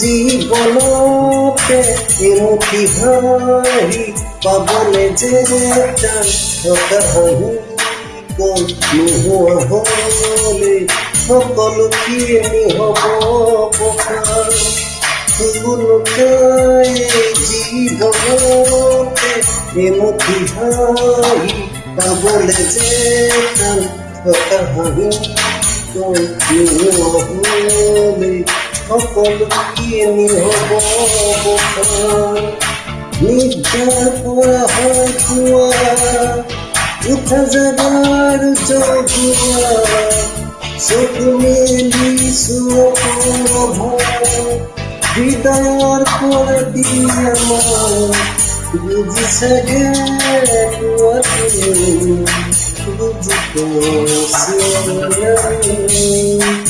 জীৱনতে এমুঠি হাঁহি পাবলে যে টান হাঁহি নোহোৱা হলে সকলো খিনি হব পকাৰ উনকাই জীৱনতে এমুঠি হাঁহি পাবলে যে টান থকা হাঁহি নহলে সকলো কিনি হব বোকাৰ নিদ্ৰাৰ পৰা হয় খোৱা উঠা যাবাৰ জগুৱা চকু মেলি হৃদয়ৰ পৰা দিয়া Hãy subscribe cho